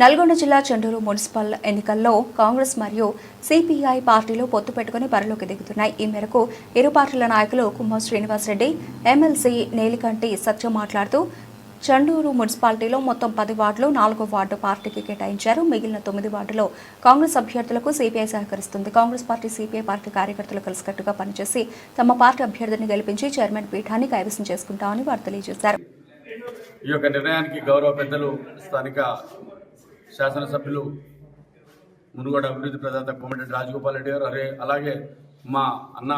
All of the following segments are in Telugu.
నల్గొండ జిల్లా చెండూరు మున్సిపల్ ఎన్నికల్లో కాంగ్రెస్ మరియు సిపిఐ పార్టీలు పొత్తు పెట్టుకుని బరిలోకి దిగుతున్నాయి. ఈ మేరకు ఇరు పార్టీల నాయకులు కుమ్మం శ్రీనివాసరెడ్డి ఎమ్మెల్సీ నేలికంటి సత్యం మాట్లాడుతూ చండూరు మున్సిపాలిటీలో మొత్తం పది వార్డులు నాలుగో వార్డు పార్టీకి కేటాయించారు. మిగిలిన తొమ్మిది వార్డులో కాంగ్రెస్ అభ్యర్థులకు సిపిఐ సహకరిస్తుంది. కాంగ్రెస్ పార్టీ సిపిఐ పార్టీ కార్యకర్తలు కలిసికట్టుగా పనిచేసి తమ పార్టీ అభ్యర్థిని గెలిపించి చైర్మన్ పీఠాన్ని కైవసం చేసుకుంటామని వారు తెలియజేశారు. ఈ యొక్క నిర్ణయానికి గౌరవ పెద్దలు స్థానిక శాసనసభ్యులు మునుగోడ అభివృద్ధి ప్రదాత కోమటిరెడ్డి రాజగోపాల్ రెడ్డి గారు అరే అలాగే మా అన్న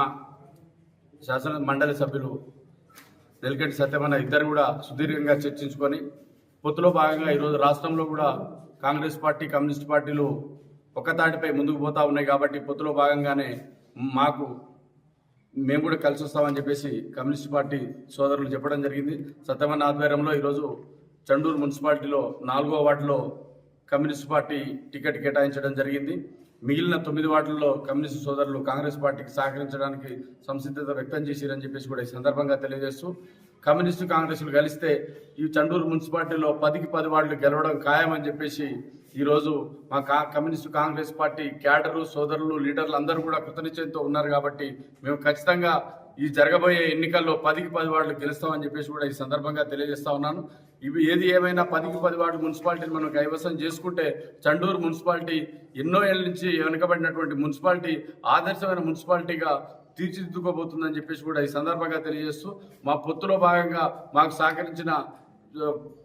శాసన మండలి సభ్యులు నెలకెట్టి సత్యమన్న ఇద్దరు కూడా సుదీర్ఘంగా చర్చించుకొని పొత్తులో భాగంగా ఈరోజు రాష్ట్రంలో కూడా కాంగ్రెస్ పార్టీ కమ్యూనిస్ట్ పార్టీలు ఒక్కతాటిపై ముందుకు పోతా ఉన్నాయి కాబట్టి పొత్తులో భాగంగానే మాకు మేము కూడా కలిసి వస్తామని చెప్పేసి కమ్యూనిస్ట్ పార్టీ సోదరులు చెప్పడం జరిగింది. సత్యమన్న ఆధ్వర్యంలో ఈరోజు చండూరు మున్సిపాలిటీలో నాలుగో వార్డులో కమ్యూనిస్ట్ పార్టీ టికెట్ కేటాయించడం జరిగింది. మిగిలిన తొమ్మిది వార్డుల్లో కమ్యూనిస్ట్ సోదరులు కాంగ్రెస్ పార్టీకి సహకరించడానికి సంసిద్ధత వ్యక్తం చేసిరని చెప్పేసి కూడా ఈ సందర్భంగా తెలియజేస్తూ కమ్యూనిస్టు కాంగ్రెస్లు కలిస్తే ఈ చండూరు మున్సిపాలిటీలో పదికి పది వార్డులు గెలవడం ఖాయమని చెప్పేసి ఈరోజు మా కా కమ్యూనిస్టు కాంగ్రెస్ పార్టీ క్యాడరు సోదరులు లీడర్లు అందరూ కూడా కృతనిశ్చయంతో ఉన్నారు కాబట్టి మేము ఖచ్చితంగా ఈ జరగబోయే ఎన్నికల్లో పదికి పది వార్డులు గెలుస్తామని చెప్పేసి కూడా ఈ సందర్భంగా తెలియజేస్తా ఉన్నాను. ఇవి ఏది ఏమైనా పదికి పది వార్డు మున్సిపాలిటీని మనం కైవసం చేసుకుంటే చండూరు మున్సిపాలిటీ ఎన్నో ఏళ్ళ నుంచి వెనుకబడినటువంటి మున్సిపాలిటీ ఆదర్శమైన మున్సిపాలిటీగా తీర్చిదిద్దుకోబోతుందని చెప్పేసి కూడా ఈ సందర్భంగా తెలియజేస్తూ మా పొత్తులో భాగంగా మాకు సహకరించిన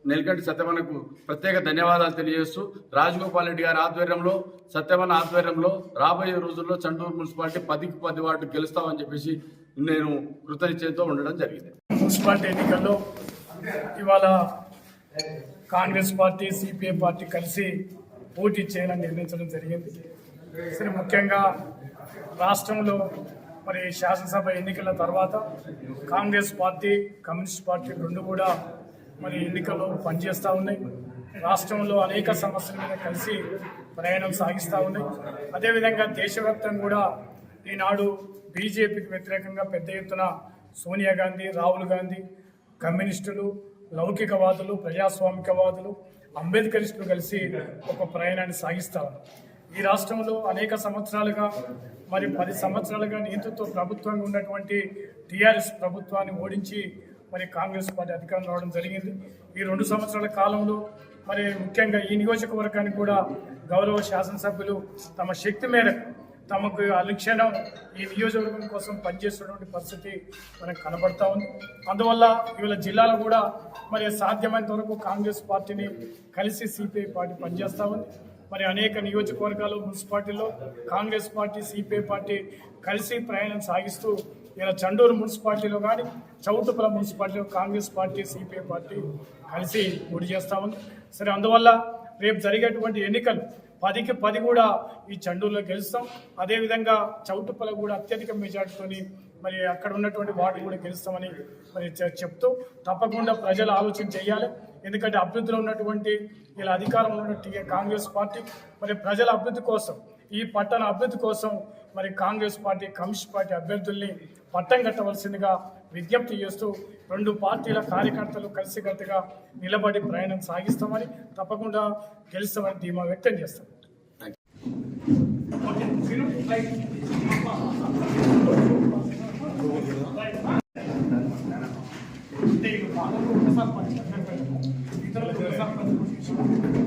నెలకంటి సత్యమణకు ప్రత్యేక ధన్యవాదాలు తెలియజేస్తూ రాజగోపాల్ రెడ్డి గారి ఆధ్వర్యంలో సత్యమణ ఆధ్వర్యంలో రాబోయే రోజుల్లో చండూరు మున్సిపాలిటీ పదికి పది వార్డు గెలుస్తామని చెప్పేసి నేను కృతనిశ్చయంతో ఉండడం జరిగింది. మున్సిపాలిటీ ఎన్నికల్లో ఇవాళ కాంగ్రెస్ పార్టీ సిపిఐ పార్టీ కలిసి పోటీ చేయాలని నిర్ణయించడం జరిగింది. సరే ముఖ్యంగా రాష్ట్రంలో మరి శాసనసభ ఎన్నికల తర్వాత కాంగ్రెస్ పార్టీ కమ్యూనిస్ట్ పార్టీ రెండు కూడా మరి ఎన్నికల్లో పనిచేస్తూ ఉన్నాయి. రాష్ట్రంలో అనేక సమస్యల మీద కలిసి ప్రయాణం సాగిస్తూ ఉన్నాయి. అదేవిధంగా దేశవ్యాప్తంగా కూడా ఈనాడు బీజేపీకి వ్యతిరేకంగా పెద్ద ఎత్తున సోనియా గాంధీ రాహుల్ గాంధీ కమ్యూనిస్టులు లౌకికవాదులు ప్రజాస్వామికవాదులు అంబేద్కరిస్టులు కలిసి ఒక ప్రయాణాన్ని సాగిస్తారు. ఈ రాష్ట్రంలో అనేక సంవత్సరాలుగా మరి పది సంవత్సరాలుగా నియంతృత్వ ప్రభుత్వంగా ఉన్నటువంటి టీఆర్ఎస్ ప్రభుత్వాన్ని ఓడించి మరి కాంగ్రెస్ పార్టీ అధికారం రావడం జరిగింది. ఈ రెండు సంవత్సరాల కాలంలో మరి ముఖ్యంగా ఈ నియోజకవర్గానికి కూడా గౌరవ శాసనసభ్యులు తమ శక్తి మేరకు తమకు అనుక్షణం ఈ నియోజకవర్గం కోసం పనిచేస్తున్నటువంటి పరిస్థితి మనకు కనబడతా ఉంది. అందువల్ల ఇవాళ జిల్లాలో కూడా మరి సాధ్యమైనంత వరకు కాంగ్రెస్ పార్టీని కలిసి సిపిఐ పార్టీ పనిచేస్తా ఉంది. మరి అనేక నియోజకవర్గాలు మున్సిపాలిటీలో కాంగ్రెస్ పార్టీ సిపిఐ పార్టీ కలిసి ప్రయాణం సాగిస్తూ ఇలా చండూరు మున్సిపాలిటీలో కానీ చౌటుపల మున్సిపాలిటీలో కాంగ్రెస్ పార్టీ సిపిఐ పార్టీ కలిసి పోటీ చేస్తా ఉంది. సరే అందువల్ల రేపు జరిగేటువంటి ఎన్నికలు పదికి పది కూడా ఈ చండూరులో గెలుస్తాం. అదేవిధంగా చౌటుపల కూడా అత్యధిక మెజార్టీతోని మరి అక్కడ ఉన్నటువంటి వార్డు కూడా గెలుస్తామని మరి చె- చెప్తూ తప్పకుండా ప్రజలు ఆలోచన చేయాలి. ఎందుకంటే అభివృద్ధిలో ఉన్నటువంటి ఇలా అధికారంలో ఉన్నటువంటి కాంగ్రెస్ పార్టీ మరి ప్రజల అభివృద్ధి కోసం ఈ పట్టణ అభివృద్ధి కోసం మరి కాంగ్రెస్ పార్టీ కమ్యూనిస్ట్ పార్టీ అభ్యర్థుల్ని పట్టం కట్టవలసిందిగా విజ్ఞప్తి చేస్తూ రెండు పార్టీల కార్యకర్తలు కలిసికట్టుగా నిలబడి ప్రయాణం సాగిస్తామని తప్పకుండా గెలుస్తామని ధీమా వ్యక్తం చేస్తాం ఇతరులకు